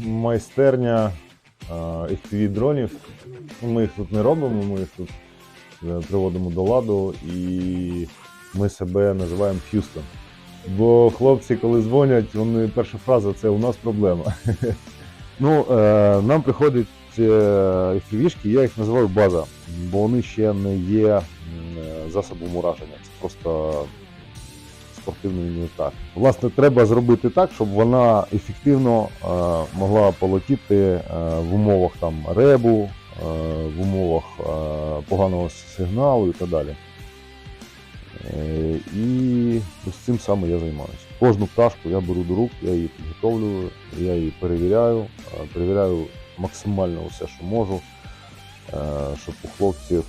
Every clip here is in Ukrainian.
майстерня fpv дронів. Ми їх тут не робимо, ми їх тут е, приводимо до ладу і ми себе називаємо Х'юстон. Бо хлопці, коли дзвонять, вони перша фраза це у нас проблема. Ну, е, нам приходять е, FPV-шки, я їх називаю база, бо вони ще не є е, засобом ураження. Це просто спортивний інвентар. Власне, треба зробити так, щоб вона ефективно е, могла полетіти е, в умовах там ребу, е, в умовах поганого сигналу і так далі. І ось цим саме я займаюся. Кожну пташку я беру до рук, я її підготовлюю, я її перевіряю, перевіряю максимально все, що можу, щоб у хлопців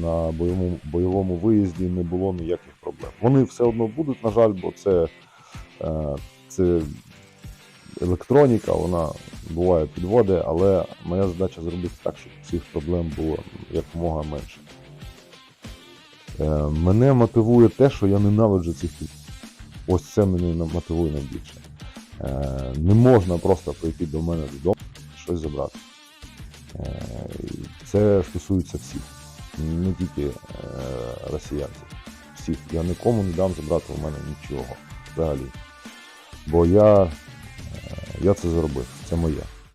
на бойовому, бойовому виїзді не було ніяких проблем. Вони все одно будуть, на жаль, бо це, е, це електроніка, вона буває підводить, але моя задача зробити так, щоб цих проблем було якомога менше. Е, Мене мотивує те, що я ненавиджу цих людей. Ось це мене мотивує найбільше. Е, Не можна просто прийти до мене додому щось забрати. Це стосується всіх, не тільки росіянців. Всіх. Я нікому не дам забрати в мене нічого взагалі. Бо я, е, я це зробив, це моє.